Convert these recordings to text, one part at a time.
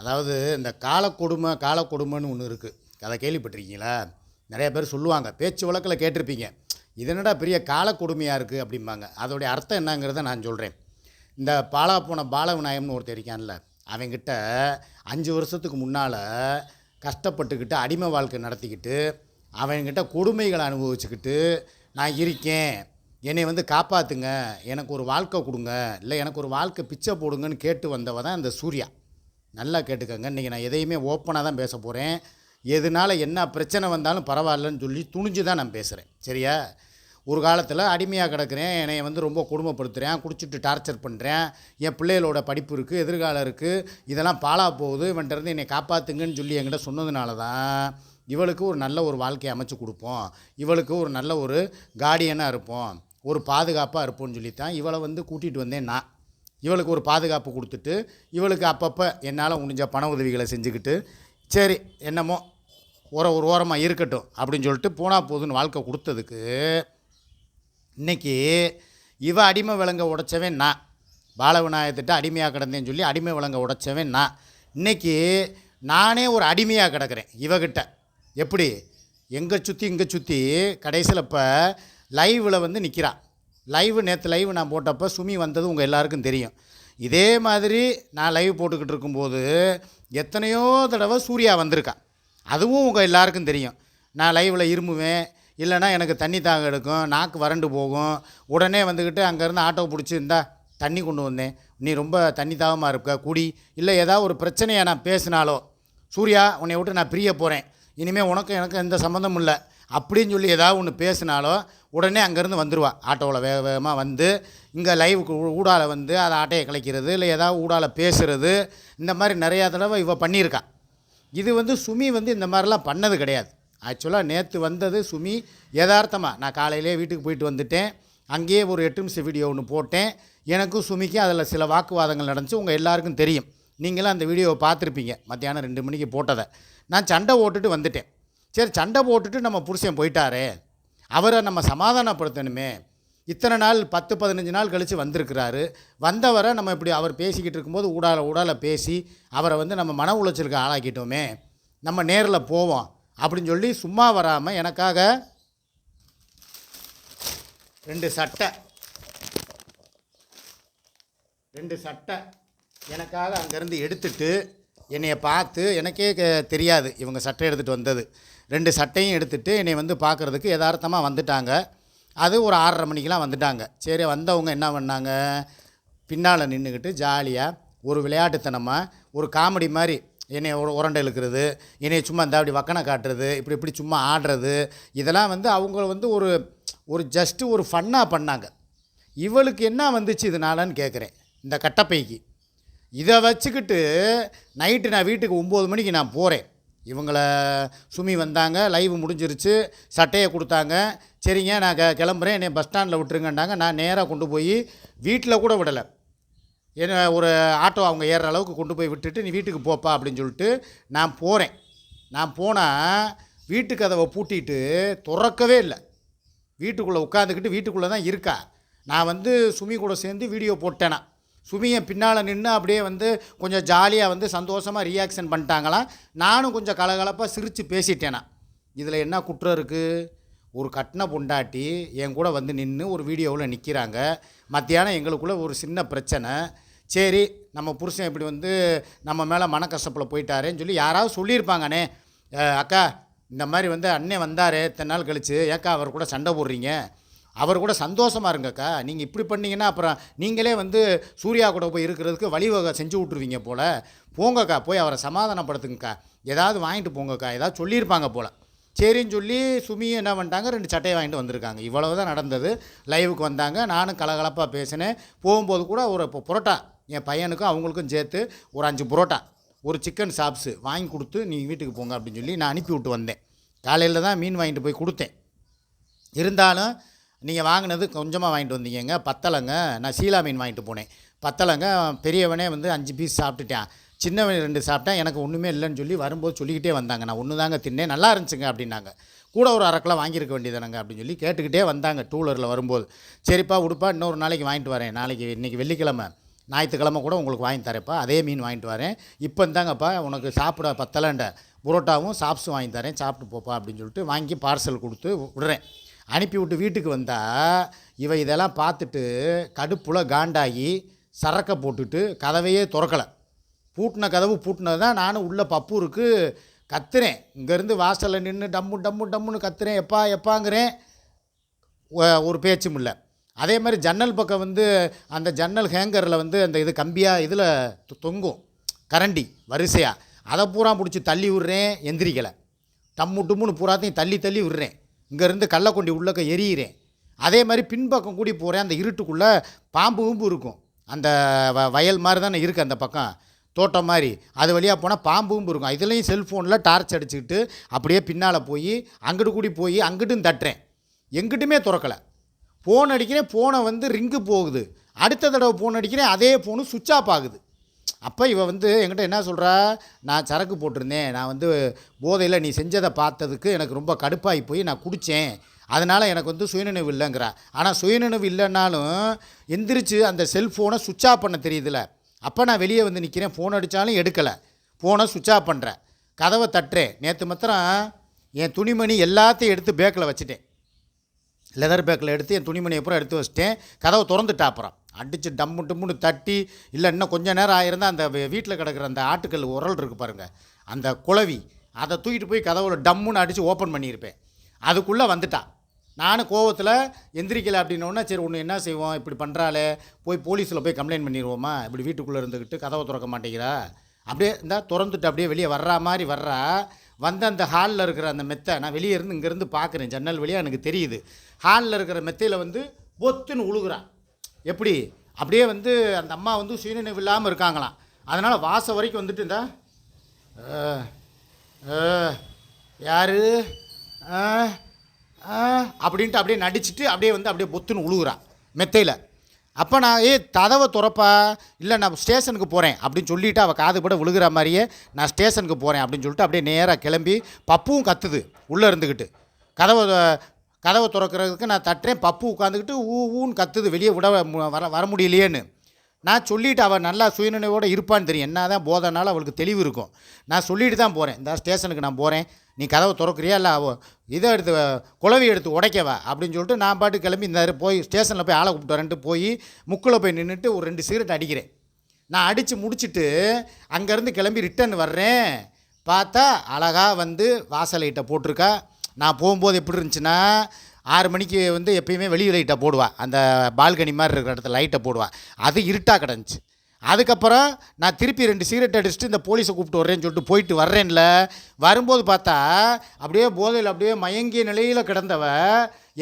அதாவது இந்த காலக்கொடுமை காலக்கொடுமைன்னு ஒன்று இருக்குது அதை கேள்விப்பட்டிருக்கீங்களா? நிறைய பேர் சொல்லுவாங்க. பேச்சு வழக்கில் கேட்டிருப்பீங்க. இது என்னடா பெரிய காலக்கொடுமையாக இருக்குது அப்படிம்பாங்க. அதோடைய அர்த்தம் என்னங்கிறத நான் சொல்கிறேன் இந்த பாலா போன பாலவிநாயகம்னு ஒருத்தர் இருக்கான்ல அவங்கிட்ட அஞ்சு வருஷத்துக்கு முன்னால் கஷ்டப்பட்டுக்கிட்டு அடிமை வாழ்க்கை நடத்திக்கிட்டு அவன்கிட்ட கொடுமைகளை அனுபவிச்சுக்கிட்டு நான் இருக்கேன். என்னை வந்து காப்பாற்றுங்க எனக்கு ஒரு வாழ்க்கை கொடுங்க. இல்லை எனக்கு ஒரு வாழ்க்கை பிச்சை போடுங்கன்னு கேட்டு வந்தவ தான் இந்த சூர்யா. நல்லா கேட்டுக்கோங்க. இன்றைக்கி நான் எதையுமே ஓப்பனாக தான் பேச போகிறேன் எதனால என்ன பிரச்சனை வந்தாலும் பரவாயில்லன்னு சொல்லி துணிஞ்சு தான் நான் பேசுகிறேன் சரியா? ஒரு காலத்தில் அடிமையாக கிடக்கிறேன். என்னை வந்து ரொம்ப கொடுமைப்படுத்துகிறேன் குடிச்சிட்டு டார்ச்சர் பண்ணுறேன் என் பிள்ளைகளோட படிப்பு இருக்குது எதிர்காலம் இருக்குது இதெல்லாம் பாழாக போகுது. இவன்ட்ட என்னை காப்பாற்றுங்கன்னு சொல்லி என்கிட்ட சொன்னதுனால தான் இவளுக்கு ஒரு நல்ல ஒரு வாழ்க்கையை அமைச்சு கொடுப்போம். இவளுக்கு ஒரு நல்ல ஒரு கார்டியனாக இருப்போம். ஒரு பாதுகாப்பாக இருப்போம்னு சொல்லி தான் இவளை வந்து கூட்டிகிட்டு வந்தேன் நான். இவளுக்கு ஒரு பாதுகாப்பு கொடுத்துட்டு இவளுக்கு அப்பப்போ என்னால் முடிஞ்ச பண உதவிகளை செஞ்சுக்கிட்டு சரி என்னமோ ஒரு ஒரு ஓரமாக இருக்கட்டும் அப்படின்னு சொல்லிட்டு போனா போதுன்னு வாழ்க்கை கொடுத்ததுக்கு இன்னைக்கு இவ அடிமை விலங்க உடைச்சவன் நான். பாலவிநாயகத்திட்ட அடிமையாக கிடந்தேன்னு சொல்லி அடிமை விலங்க உடைச்சவன் நான். இன்னைக்கு நானே ஒரு அடிமையாக கிடக்கிறேன் இவகிட்ட. எப்படி? எங்கே சுற்றி இங்கே சுற்றி கடைசியில் இப்போ லைவில் வந்து நிற்கிறான் லைவ் நேற்று லைவ் நான் போட்டப்போ சுமி வந்தது உங்கள் எல்லாருக்கும் தெரியும். இதே மாதிரி நான் லைவ் போட்டுக்கிட்டு இருக்கும்போது எத்தனையோ தடவை சூர்யா வந்திருக்கான் அதுவும் உங்கள் எல்லாருக்கும் தெரியும். நான் லைவில் இருமுவேன் இல்லைன்னா எனக்கு தண்ணி தாக எடுக்கும் நாக்கு வறண்டு போகும். உடனே வந்துக்கிட்டு அங்கேருந்து ஆட்டோ பிடிச்சி இந்தா தண்ணி கொண்டு வந்தேன். நீ ரொம்ப தண்ணி தாகமாக இருக்க குடி. இல்லை ஏதாவது ஒரு பிரச்சனையை நான் பேசினாலோ சூர்யா உன்னை விட்டு நான் பிரிய போகிறேன் இனிமேல் உனக்கும் எனக்கு எந்த சம்மந்தமும் இல்லை. அப்படின்னு சொல்லி ஏதாவது ஒன்று பேசினாலோ உடனே அங்கேருந்து வந்துடுவா ஆட்டோவில் வேக வேகமாக வந்து இங்கே லைவுக்கு ஊடால வந்து அதை ஆட்டையை கலைக்கிறது இல்லை ஏதாவது ஊடால பேசுகிறது இந்த மாதிரி நிறையா தடவை இவ பண்ணியிருக்கா. இது வந்து சுமி வந்து இந்த மாதிரிலாம் பண்ணது கிடையாது. ஆக்சுவலாக நேற்று வந்தது சுமி யதார்த்தமாக நான் காலையிலே வீட்டுக்கு போயிட்டு வந்துட்டேன். அங்கேயே ஒரு எட்டு நிமிஷம் வீடியோ ஒன்று போட்டேன். எனக்கும் சுமிக்கும் அதில் சில வாக்குவாதங்கள் நடந்துச்சு. உங்கள் எல்லாருக்கும் தெரியும். நீங்களும் அந்த வீடியோவை பார்த்துருப்பீங்க. மத்தியானம் ரெண்டு மணிக்கு போட்டதை. நான் சண்டை ஓட்டுட்டு வந்துட்டேன். சரி சண்டை போட்டுட்டு நம்ம புருஷன் போயிட்டாரே. அவரை நம்ம சமாதானப்படுத்தணுமே. இத்தனை நாள் பத்து பதினஞ்சு நாள் கழித்து வந்திருக்கிறாரு. வந்தவரை நம்ம இப்படி அவர் பேசிக்கிட்டு இருக்கும்போது ஊடால ஊடால பேசி அவரை வந்து நம்ம மன உளைச்சலுக்கு ஆளாக்கிட்டோமே. நம்ம நேரில் போவோம். அப்படின்னு சொல்லி சும்மா வராமல் எனக்காக ரெண்டு சட்டை. ரெண்டு சட்டை எனக்காக அங்கேருந்து எடுத்துட்டு என்னையை பார்த்து எனக்கே தெரியாது. இவங்க சட்டை எடுத்துகிட்டு வந்தது. ரெண்டு சட்டையும் எடுத்துகிட்டு என்னை வந்து பார்க்குறதுக்கு யதார்த்தமாக வந்துட்டாங்க. அது ஒரு ஆறரை மணிக்கெலாம் வந்துட்டாங்க. சரி வந்தவங்க என்ன பண்ணாங்க? பின்னால் நின்றுக்கிட்டு ஜாலியாக ஒரு விளையாட்டுத்தனமாக ஒரு காமெடி மாதிரி என்னை ஒரு உரண்டை இழுக்கிறது என்னை சும்மா இந்த அப்படி வக்கனை காட்டுறது இப்படி இப்படி சும்மா ஆடுறது இதெல்லாம் வந்து அவங்க வந்து ஒரு ஒரு ஜஸ்ட்டு ஒரு ஃபன்னாக பண்ணாங்க. இவளுக்கு என்ன வந்துச்சு இதனாலன்னு கேட்குறேன் இந்த கட்டப்பைக்கு. இதை வச்சுக்கிட்டு நைட்டு நான் வீட்டுக்கு ஒம்பது மணிக்கு நான் போகிறேன் இவங்கள சுமி வந்தாங்க லைவ் முடிஞ்சிருச்சு சட்டையை கொடுத்தாங்க. சரிங்க நான் க கிளம்புறேன் என்னை பஸ் ஸ்டாண்டில் விட்டுருங்கன்னாங்க. நான் நேராக கொண்டு போய் வீட்டில் கூட விடலை. என்ன ஒரு ஆட்டோ அவங்க ஏறுற அளவுக்கு கொண்டு போய் விட்டுட்டு நீ வீட்டுக்கு போப்பா அப்படின்னு சொல்லிட்டு நான் போகிறேன் நான் போனால் வீட்டு கதவை பூட்டிட்டு திறக்கவே இல்லை. வீட்டுக்குள்ளே உட்காந்துக்கிட்டு வீட்டுக்குள்ளே தான் இருக்கா. நான் வந்து சுமி கூட சேர்ந்து வீடியோ போட்டேனா. சுமியை பின்னால் நின்று அப்படியே வந்து கொஞ்சம் ஜாலியாக வந்து சந்தோஷமாக ரியாக்ஷன் பண்ணிட்டாங்களாம் நானும் கொஞ்சம் கலகலப்பாக சிரித்து பேசிட்டேனா. இதில் என்ன குற்றம் இருக்குது ஒரு கட்டின பொண்டாட்டி என் கூட வந்து நின்று ஒரு வீடியோவில் நிற்கிறாங்க மத்தியானம் எங்களுக்குள்ளே ஒரு சின்ன பிரச்சனை. சரி நம்ம புருஷன் இப்படி வந்து நம்ம மேலே மனக்கசப்பில் போயிட்டாரேன்னு சொல்லி யாராவது சொல்லியிருப்பாங்கண்ணே அக்கா இந்த மாதிரி வந்து அண்ணே வந்தார் இத்தனை நாள் கழித்து ஏக்கா அவர் கூட சண்டை போடுறீங்க. அவர் கூட சந்தோஷமாக இருங்கக்கா. நீங்கள் இப்படி பண்ணீங்கன்னா அப்புறம் நீங்களே வந்து சூர்யா கூட போய் இருக்கிறதுக்கு வழிவகை செஞ்சு விட்ருவீங்க போல். போங்கக்கா போய் அவரை சமாதானப்படுத்துங்கக்கா. ஏதாவது வாங்கிட்டு போங்கக்கா. ஏதாவது சொல்லியிருப்பாங்க போல். சரின்னு சொல்லி சுமி என்ன பண்ணிட்டாங்க? ரெண்டு சட்டையை வாங்கிட்டு வந்திருக்காங்க. இவ்வளவு தான் நடந்தது. லைவுக்கு வந்தாங்க. நானும் கலகலப்பாக பேசினேன். போகும்போது கூட ஒரு இப்போ புரோட்டா. என் பையனுக்கும் அவங்களுக்கும் சேர்த்து ஒரு அஞ்சு புரோட்டா. ஒரு சிக்கன் சாப்ஸு வாங்கி கொடுத்து நீங்கள் வீட்டுக்கு போங்க அப்படின்னு சொல்லி நான் அனுப்பி விட்டு வந்தேன். காலையில் தான் மீன் வாங்கிட்டு போய் கொடுத்தேன். இருந்தாலும் நீங்கள் வாங்கினது கொஞ்சமாக வாங்கிட்டு வந்தீங்கங்க. பத்தலைங்க. நான் சீலா மீன் வாங்கிட்டு போனேன். பத்தலைங்க பெரியவனே வந்து அஞ்சு பீஸ் சாப்பிட்டுட்டேன். சின்னவன் ரெண்டு சாப்பிட்டேன். எனக்கு ஒன்றுமே இல்லைன்னு சொல்லி வரும்போது சொல்லிக்கிட்டே வந்தாங்க. நான் ஒன்று தாங்க தின்னேன். நல்லா இருந்துச்சுங்க அப்படின்னாங்க. கூட ஒரு அரை கிலோ வாங்கியிருக்க வேண்டியதானங்க அப்படின்னு சொல்லி கேட்டுக்கிட்டே வந்தாங்க டூலரில் வரும்போது. சரிப்பா உடுப்பா இன்னொரு நாளைக்கு வாங்கிட்டு வரேன். நாளைக்கு இன்றைக்கி வெள்ளிக்கிழமை. ஞாயிற்றுக்கிழமை கூட உங்களுக்கு வாங்கி தரேன்ப்பா. அதே மீன் வாங்கிட்டு வரேன். இப்போ இந்தாங்கப்பா உனக்கு சாப்பிட பத்தலைன்ற. புரோட்டாவும் சாப்ஸும் வாங்கி தரேன். சாப்பிட்டு போப்பா அப்படின்னு சொல்லிட்டு வாங்கி பார்சல் கொடுத்து விடுறேன். அனுப்பிவிட்டு வீட்டுக்கு வந்தால் இவ இதெல்லாம் பார்த்துட்டு கடுப்புல காண்டாகி சரக்கை போட்டுட்டு கதவையே திறக்கலை. பூட்டின கதவு பூட்டினது தான் நானும் உள்ளே பப்பூருக்கு கத்துறேன். இங்கேருந்து வாசலில் நின்று டம்மு டம்மு டம்முன்னு கத்துறேன். எப்பா எப்பாங்கிறேன். ஒரு பேச்சும் இல்லை. அதே மாதிரி ஜன்னல் பக்கம் வந்து அந்த ஜன்னல் ஹேங்கரில் வந்து அந்த இது கம்பியாக இதில் தொங்கும். கரண்டி வரிசையாக அதை பூரா பிடிச்சி தள்ளி விட்றேன் எந்திரிக்கலை. டம்மு டும்முன்னு பூராத்தையும் தள்ளி தள்ளி விட்றேன். இங்கேருந்து கள்ளக்கொண்டி உள்ளக்க எரியிறேன். அதே மாதிரி பின்பக்கம் கூடி போகிறேன் அந்த இருட்டுக்குள்ளே பாம்பு ஊம்பு இருக்கும். அந்த வ வயல் மாதிரி தானே இருக்குது அந்த பக்கம். தோட்டம் மாதிரி. அது வழியாக போனால் பாம்பும் இருக்கும். இதுலேயும் செல்ஃபோனில் டார்ச் அடிச்சுக்கிட்டு அப்படியே பின்னால் போய் அங்கிட்டு கூடி போய் அங்கிட்டும் தட்டுறேன். எங்கிட்டுமே திறக்கலை. ஃபோன் அடிக்கிறேன் ஃபோனை வந்து ரிங்கு போகுது. அடுத்த தடவை ஃபோன் அடிக்கிறேன் அதே ஃபோனு சுவிட்ச் ஆஃப் ஆகுது. அப்போ இவ வந்து என்கிட்ட என்ன சொல்கிறா நான் சரக்கு போட்டிருந்தேன். நான் வந்து போதையில் நீ செஞ்சதை பார்த்ததுக்கு எனக்கு ரொம்ப கடுப்பாகி போய் நான் குடித்தேன் அதனால் எனக்கு வந்து சுயநினைவு இல்லைங்கிறா. ஆனால் சுயநினைவு இல்லைன்னாலும் எந்திரிச்சு அந்த செல்ஃபோனை சுவிட்ச் ஆஃப் பண்ண தெரியுதுல. அப்போ நான் வெளியே வந்து நிற்கிறேன் ஃபோன் அடித்தாலும் எடுக்கலை. ஃபோனை சுவிட்ச் ஆஃப் பண்ணுறேன் கதவை தட்டுறேன். நேற்று மாத்திரம் என் துணிமணி எல்லாத்தையும் எடுத்து பேக்கில் வச்சுட்டேன். லெதர் பேக்கில் எடுத்து என் துணிமணியை அப்புறம் எடுத்து வச்சிட்டேன். கதவை திறந்துட்டா அப்புறம். அடித்து டம்மு டம்முன்னு தட்டி இல்லை இன்னும் கொஞ்ச நேரம் ஆயிருந்தால் அந்த வீட்டில் கிடக்கிற அந்த ஆட்டுக்கல் உரல் இருக்குது பாருங்கள் அந்த குளவி அதை தூக்கிட்டு போய் கதவுல டம்முன்னு அடித்து ஓப்பன் பண்ணியிருப்பேன். அதுக்குள்ளே வந்துட்டான் நானும் கோவத்தில் எந்திரிக்கலை அப்படின்னோடனே சரி ஒன்று என்ன செய்வோம்? இப்படி பண்ணுறாளே போய் போலீஸில் போய் கம்ப்ளைண்ட் பண்ணிடுவோமா இப்படி வீட்டுக்குள்ளே இருந்துக்கிட்டு கதவை திறக்க மாட்டேங்கிறா. அப்படியே இருந்தால் திறந்துட்டு அப்படியே வெளியே வர்றா மாதிரி வர்றா. வந்து அந்த ஹாலில் இருக்கிற அந்த மெத்தை நான் வெளியே இருந்து இங்கேருந்து பார்க்குறேன் ஜன்னல் வழியாக எனக்கு தெரியுது. ஹாலில் இருக்கிற மெத்தையில் வந்து பொத்துன்னு உழுகுறான் எப்படி? அப்படியே வந்து அந்த அம்மா வந்து சுயநினைவு இல்லாமல் இருக்காங்களாம். அதனால் வாசம் வரைக்கும் வந்துட்டு இந்த யார்? அப்படின்ட்டு அப்படியே நடிச்சுட்டு அப்படியே வந்து அப்படியே பொத்துன்னு உழுகுறான் மெத்தையில். அப்போ நான் ஏ கதவை துறப்பா? இல்லை நான் ஸ்டேஷனுக்கு போகிறேன் அப்படின்னு சொல்லிவிட்டு அவள் காது கூட விழுகிற மாதிரியே நான் ஸ்டேஷனுக்கு போகிறேன் அப்படின்னு சொல்லிட்டு அப்படியே நேராக கிளம்பி பப்புவும் கத்துது உள்ளே இருந்துக்கிட்டு கதவை கதவை திறக்கிறதுக்கு நான் தட்டுறேன். பப்பு உட்காந்துக்கிட்டு ஊ ஊன்னு கத்துது. வெளியே விட வர வர முடியலையேன்னு. நான் சொல்லிவிட்டு அவள் நல்லா சுயநினைவோடு இருப்பான்னு தெரியும். என்ன தான் போதனால அவளுக்கு தெளிவு இருக்கும். நான் சொல்லிட்டு தான் போகிறேன் இந்த ஸ்டேஷனுக்கு நான் போகிறேன் நீ கதவை திறக்கிறியா? இல்லை அவள் இதை எடுத்து குழவி எடுத்து உடைக்கவா அப்படின்னு சொல்லிட்டு நான் பாட்டு கிளம்பி இந்த போய் ஸ்டேஷனில் போய் ஆளை கூப்பிட்டு வரேன்ட்டு போய் முக்கில் போய் நின்றுட்டு ஒரு ரெண்டு சிகரெட் அடிக்கிறேன். நான் அடித்து முடிச்சுட்டு அங்கேருந்து கிளம்பி ரிட்டர்ன் வர்றேன். பார்த்தா அழகாக வந்து வாசலைட்டை போட்டிருக்கா. நான் போகும்போது எப்படி இருந்துச்சுன்னா ஆறு மணிக்கு வந்து எப்பயுமே வெளியே லைட்டை போடுவேன் அந்த பால்கனி மாதிரி இருக்கிற இடத்துல லைட்டை போடுவேன் அது இருட்டாக கிடந்துச்சு. அதுக்கப்புறம் நான் திருப்பி ரெண்டு சிகரெட் அடிச்சுட்டு இந்த போலீஸை கூப்பிட்டு வர்றேன்னு சொல்லிட்டு போயிட்டு வர்றேன்ல வரும்போது பார்த்தா அப்படியே போதையில் அப்படியே மயங்கிய நிலையில் கிடந்தவ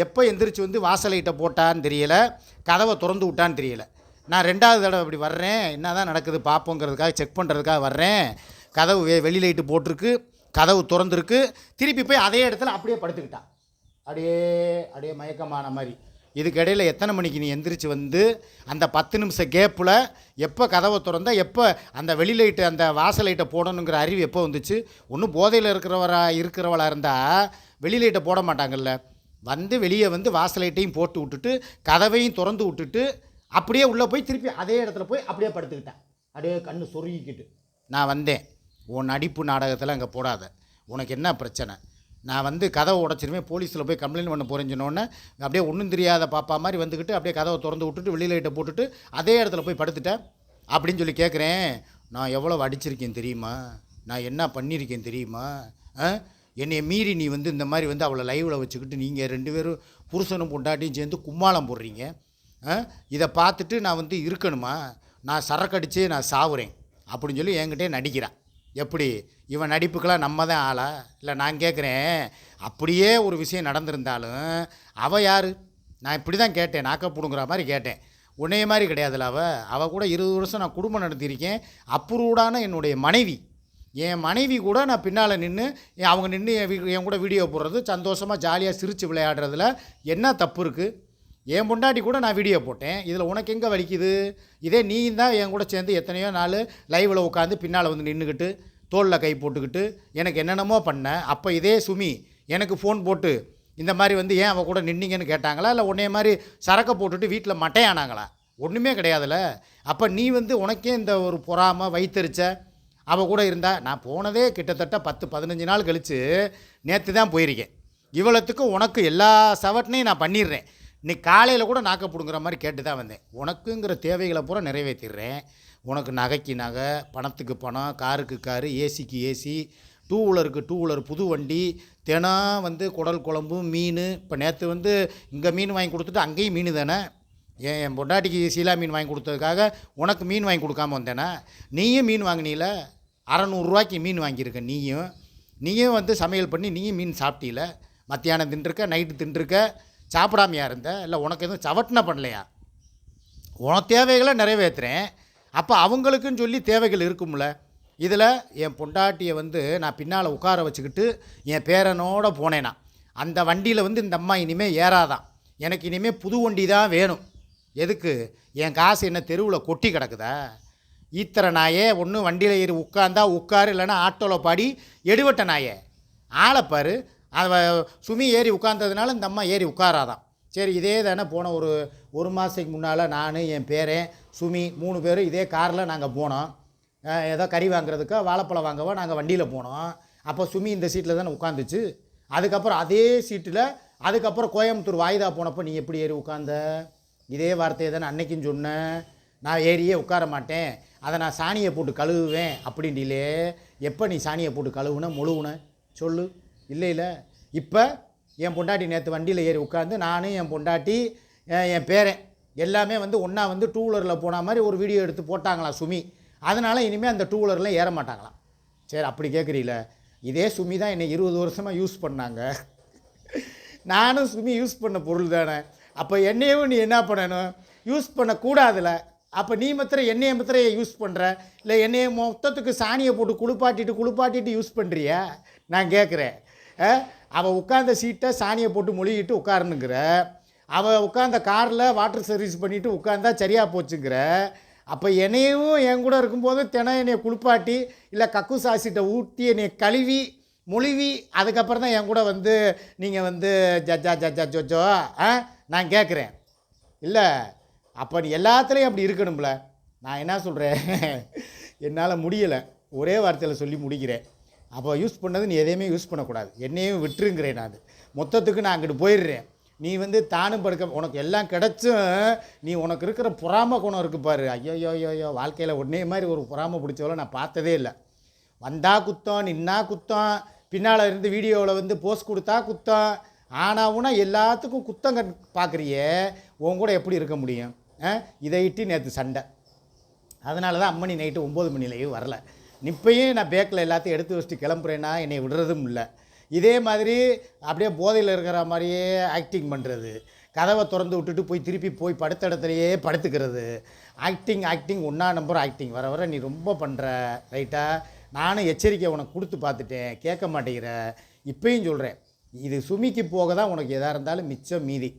எப்போ எந்திரிச்சு வந்து வாசல் லைட்டை போட்டான்னு தெரியல கதவை திறந்து விட்டான்னு தெரியல. நான் ரெண்டாவது தடவை அப்படி வர்றேன் என்ன தான் நடக்குது பார்ப்போங்கிறதுக்காக செக் பண்ணுறதுக்காக வர்றேன் கதவு வெளி லைட்டு போட்டிருக்கு. கதவு திறந்துருக்கு. திருப்பி போய் அதே இடத்துல அப்படியே படுத்துக்கிட்டா. அப்படியே அப்படியே மயக்கமான மாதிரி. இதுக்கு எத்தனை மணிக்கு நீ எந்திரிச்சு வந்து அந்த பத்து நிமிஷம் கேப்பில் எப்போ கதவை திறந்தா எப்போ அந்த வெளி லைட்டு அந்த வாசல் லைட்டை போடணுங்கிற அறிவு எப்போ வந்துச்சு? ஒன்றும் போதையில் இருக்கிறவரா இருக்கிறவளாக இருந்தால் வெளி லைட்டை போட மாட்டாங்கல்ல. வந்து வெளியே வந்து வாசல் லைட்டையும் போட்டு விட்டுட்டு கதவையும் திறந்து விட்டுட்டு அப்படியே உள்ளே போய் திருப்பி அதே இடத்துல போய் அப்படியே படுத்துக்கிட்டேன் அப்படியே கண்ணு சொருகிக்கிட்டு. நான் வந்தேன். உன் நடிப்பு நாடகத்தில் அங்கே போடாத. உனக்கு என்ன பிரச்சனை? நான் வந்து கதவை உடச்சிருவேன் போலீஸில் போய் கம்ப்ளைண்ட் பண்ண போகிறேன்னு அப்படியே ஒன்றும் தெரியாத பாப்பா மாதிரி வந்துக்கிட்டு அப்படியே கதவை திறந்து விட்டுட்டு வெளியில் லைட்டை போட்டுட்டு அதே இடத்துல போய் படுத்துட்டேன். அப்படின்னு சொல்லி கேட்குறேன் நான் எவ்வளோ அடிச்சிருக்கேன் தெரியுமா? நான் என்ன பண்ணியிருக்கேன் தெரியுமா? ஆ? மீறி நீ வந்து இந்த மாதிரி வந்து அவளை லைவில் வச்சுக்கிட்டு நீங்கள் ரெண்டு பேரும் புருஷனும் பொண்டாட்டியும் சேர்ந்து கும்மாளம் போடுறீங்க. ஆ? இதை பார்த்துட்டு நான் வந்து இருக்கணுமா? நான் சரக்கடிச்சே நான் சாவுறேன். அப்படின்னு சொல்லி என்கிட்டே நடிக்கிறான் எப்படி இவன் நடிப்புக்கெல்லாம் நம்ம தான் ஆளா? இல்லை நான் கேட்குறேன். அப்படியே ஒரு விஷயம் நடந்திருந்தாலும் அவள் யார்? நான் இப்படி தான் கேட்டேன். நாக்க பிடுங்குற மாதிரி கேட்டேன். உன்னைய மாதிரி கிடையாதுல்ல அவள் அவள் கூட இருபது வருஷம் நான் குடும்பம் நடத்தியிருக்கேன். அப்ரூவ்டான என்னுடைய மனைவி. என் மனைவி கூட நான் பின்னால் நின்று அவங்க நின்று என் வீ- என் கூட வீடியோ போடுறது சந்தோஷமாக ஜாலியாக சிரித்து விளையாடுறதுல என்ன தப்பு இருக்குது என் முன்னாடி கூட நான் வீடியோ போட்டேன். இதில் உனக்கு எங்கே வலிக்குது? இதே நீ தான் என் கூட சேர்ந்து எத்தனையோ நாள் லைவில் உட்காந்து பின்னால் வந்து நின்றுக்கிட்டு தோளில் கை போட்டுக்கிட்டு எனக்கு என்னென்னமோ பண்ண. அப்போ இதே சுமி எனக்கு ஃபோன் போட்டு இந்த மாதிரி வந்து ஏன் அவள் கூட நின்னீங்கன்னு கேட்டாங்களா? இல்லை உன்னைய மாதிரி சரக்கை போட்டுட்டு வீட்டில் மட்டையானாங்களா? ஒன்றுமே கிடையாதுல்ல அப்போ நீ வந்து உனக்கே இந்த ஒரு பொறாமை வைத்தறிச்ச அவள் கூட இருந்தா நான் போனதே கிட்டத்தட்ட பத்து பதினஞ்சு நாள் கழித்து நேற்று தான் போயிருக்கேன். இவ்வளோத்துக்கும் உனக்கு எல்லா சவட்னையும் நான் பண்ணிடுறேன். இன்றைக்கி காலையில் கூட நாக்க பிடுங்குற மாதிரி கேட்டு தான் வந்தேன். உனக்குங்கிற தேவைகளை பூரா நிறைவேற்றிடுறேன் உனக்கு நகைக்கு நகை பணத்துக்கு பணம் காருக்கு காரு ஏசிக்கு ஏசி டூ வீலருக்கு டூ வீலர் புது வண்டி தினம் வந்து குடல் குழம்பு மீன். இப்போ நேற்று வந்து இங்கே மீன் வாங்கி கொடுத்துட்டு அங்கேயும் மீன் தானே? ஏன் என் பொண்டாட்டிக்கு சீலா மீன் வாங்கி கொடுத்ததுக்காக உனக்கு மீன் வாங்கி கொடுக்காம வந்தேனா? நீயும் மீன் வாங்கினீல? அறநூறுரூவாய்க்கு மீன் வாங்கியிருக்க நீயும். நீயும் வந்து சமையல் பண்ணி நீயும் மீன் சாப்பிட்டீல? மத்தியானம் தின்றுருக்க நைட்டு தின்றுருக்க? சாப்பிடாமையா இருந்த? இல்லை உனக்கு எதுவும் சவட்டின பண்ணலையா? உன தேவைகளை நிறைவேற்றுறேன் அப்போ அவங்களுக்குன்னு சொல்லி தேவைகள் இருக்கும்ல. இதில் என் பொண்டாட்டியை வந்து நான் பின்னால் உட்கார வச்சுக்கிட்டு என் பேரனோட போனேனா. அந்த வண்டியில் வந்து இந்த அம்மா இனிமேல் ஏறாதான் எனக்கு இனிமேல் புது வண்டி தான் வேணும். எதுக்கு? என் காசு என்ன தெருவில் கொட்டி கிடக்குதா? ஈத்தர நாயே ஒன்று வண்டியில் ஏறி உட்காந்தா உட்காரு இல்லைன்னா ஆட்டோவில் பாடி எடுவட்ட நாயே. ஆளை பாரு அதை சுமி ஏறி உட்காந்ததுனால இந்த அம்மா ஏறி உட்காராதான் சரி இதே தானே போன ஒரு ஒரு மாதத்துக்கு முன்னால் நான் என் பேரன் சுமி மூணு பேரும் இதே காரில் நாங்கள் போனோம். ஏதோ கறி வாங்குறதுக்கோ வாழைப்பழம் வாங்கவோ நாங்கள் வண்டியில் போனோம். அப்போ சுமி இந்த சீட்டில் தானே உட்காந்துச்சு அதுக்கப்புறம் அதே சீட்டில் அதுக்கப்புறம் கோயம்புத்தூர் வாய்தா போனப்போ நீ எப்படி ஏறி உட்காந்த இதே வார்த்தையை தானே அன்னைக்கும் சொன்னேன் நான் ஏறியே உட்கார மாட்டேன். அதை நான் சாணியை போட்டு கழுவுவேன் அப்படின்டிலே. எப்போ நீ சாணியை போட்டு கழுவுன முழுவுன? சொல்லு. இல்லை இல்லை. இப்போ என் பொண்டாட்டி நேற்று வண்டியில் ஏறி உட்காந்து நானும் என் பொண்டாட்டி என் பேரன் எல்லாமே வந்து ஒன்றா வந்து டூ வீலரில் போன மாதிரி ஒரு வீடியோ எடுத்து போட்டாங்களாம் சுமி. அதனால் இனிமேல் அந்த டூ வீலரில் ஏற மாட்டாங்களாம். சரி அப்படி கேட்குறீல இதே சுமி தான் என்னை இருபது வருஷமாக யூஸ் பண்ணாங்க. நானும் சுமி யூஸ் பண்ண பொருள் தானே. அப்போ என்னையும் நீ என்ன பண்ணணும்? யூஸ் பண்ணக்கூடாதுல. அப்போ நீ மாத்திரம் என்னையை மாத்திரம் யூஸ் பண்ணுற இல்லை என்னையை மொத்தத்துக்கு சாணியை போட்டு குளிப்பாட்டிட்டு குளிப்பாட்டிட்டு யூஸ் பண்ணுறியா நான் கேட்குறேன் அவள் உட்காந்த சீட்டை சாணியை போட்டு மொழிகிட்டு உட்காரணுங்கிற. அவள் உட்காந்த காரில் வாட்டர் சர்வீஸ் பண்ணிவிட்டு உட்காந்தா சரியாக போச்சுங்கிற. அப்போ என்னையும் என் கூட இருக்கும்போது தினம் என்னை குளிப்பாட்டி இல்லை கக்கு சாசிட்ட ஊற்றி என்னை கழுவி மொழிவி அதுக்கப்புறம் தான் என் கூட வந்து நீங்கள் வந்து ஜஜா ஜஜா ஜோஜோ ஆ? நான் கேட்குறேன் இல்லை அப்போ நீ எல்லாத்துலேயும் அப்படி இருக்கணும்ல. நான் என்ன சொல்கிறேன் என்னால் முடியலை. ஒரே வார்த்தையில் சொல்லி முடிக்கிறேன். அப்போ யூஸ் பண்ணது நீ எதையுமே யூஸ் பண்ணக்கூடாது. என்னையும் விட்டுருங்கிறேன் நான். மொத்தத்துக்கு நான் அங்கிட்டு போயிடுறேன். நீ வந்து தானும் படுக்க உனக்கு எல்லாம் கிடச்சும் நீ உனக்கு இருக்கிற பொறாம குணம் இருக்கு பாரு. ஐயோ ஐயோ வாழ்க்கையில் உடனே மாதிரி ஒரு பொறாம பிடிச்சவளை நான் பார்த்ததே இல்லை. வந்தால் குத்தம் நின்னா குத்தம் பின்னால் இருந்து வீடியோவில் வந்து போஸ்ட் கொடுத்தா குத்தம். ஆனாவுனா எல்லாத்துக்கும் குத்தம் கண் பார்க்குறியே உன் கூட எப்படி இருக்க முடியும்? இதை இட்டு நேற்று சண்டை. அதனால தான் அம்மணி நைட்டு ஒம்பது மணிலேயும் வரல. நிப்பையும் நான் பேக்கில் எல்லாத்தையும் எடுத்து வச்சுட்டு கிளம்புறேன்னா என்னை விடுறதும் இல்லை. இதே மாதிரி அப்படியே போதையில் இருக்கிற மாதிரியே ஆக்டிங் பண்ணுறது கதவை திறந்து விட்டுட்டு போய் திருப்பி போய் படுத்த இடத்துலையே படுத்துக்கிறது. ஆக்டிங் ஆக்டிங் ஒன்றா நம்பர் ஆக்டிங் வர வர நீ ரொம்ப பண்ணுற ரைட்டாக நானும் எச்சரிக்கை உனக்கு கொடுத்து பார்த்துட்டேன். கேட்க மாட்டேங்கிற. இப்பயும் சொல்கிறேன் இது சுமிக்கு போக தான் உனக்கு எதாக இருந்தாலும் மிச்சம் மீதி.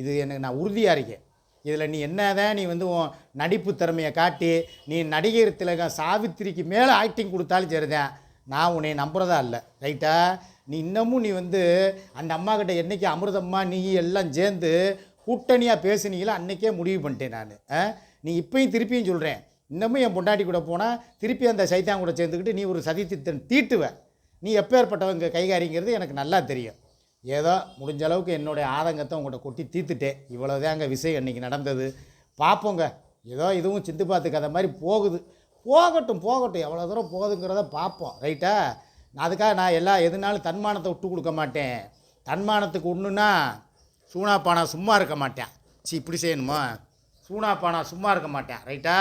இது எனக்கு நான் உறுதியாக இருக்கேன். இதில் நீ என்னதான் நீ வந்து உன் நடிப்பு திறமையை காட்டி நீ நடிகர் திலகம் சாவித்திரிக்கு மேலே ஆக்டிங் கொடுத்தாலும் சரிதான். நான் உன்னை நம்புறதா இல்லை ரைட்டா நீ இன்னமும் நீ வந்து அந்த அம்மா கிட்ட என்னைக்கு அமிர்தம்மா நீ எல்லாம் சேர்ந்து கூட்டணியாக பேசுனீங்களோ அன்றைக்கே முடிவு பண்ணிட்டேன் நான். நீ இப்பயும் திருப்பியும் சொல்கிறேன் இன்னமும் என் பொண்டாட்டி கூட போனால் திருப்பி அந்த சைத்தான் கூட சேர்ந்துக்கிட்டு நீ ஒரு சதி தீட்டுவ. நீ எப்பேற்பட்டவங்க கைகாரிங்கிறது எனக்கு நல்லா தெரியும். ஏதோ முடிஞ்ச அளவுக்கு என்னுடைய ஆதங்கத்தை உங்கள்கிட்ட கொட்டி தீர்த்துட்டேன். இவ்வளோதாங்க விஷயம் இன்றைக்கி நடந்தது. பார்ப்போங்க ஏதோ இதுவும் சிந்து பார்த்து கதை மாதிரி போகுது. போகட்டும் போகட்டும். எவ்வளோ தூரம் போகுதுங்கிறத பார்ப்போம் ரைட்டா அதுக்காக நான் எல்லா எதுனாலும் தன்மானத்தை விட்டு கொடுக்க மாட்டேன். தன்மானத்துக்கு ஒன்றுன்னா சூனா பானா சும்மா இருக்க மாட்டேன். சி இப்படி செய்யணுமா? சூனாப்பானா சும்மா இருக்க மாட்டேன். ரைட்டா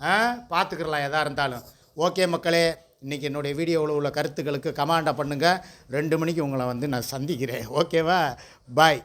ஆ? பார்த்துக்கிறலாம் எதாக இருந்தாலும். ஓகே மக்களே இன்றைக்கி என்னுடைய வீடியோவில் உள்ள கருத்துக்களுக்கு கமாண்டை பண்ணுங்கள் ரெண்டு மணிக்கு உங்களை வந்து நான் சந்திக்கிறேன். ஓகேவா? பாய்.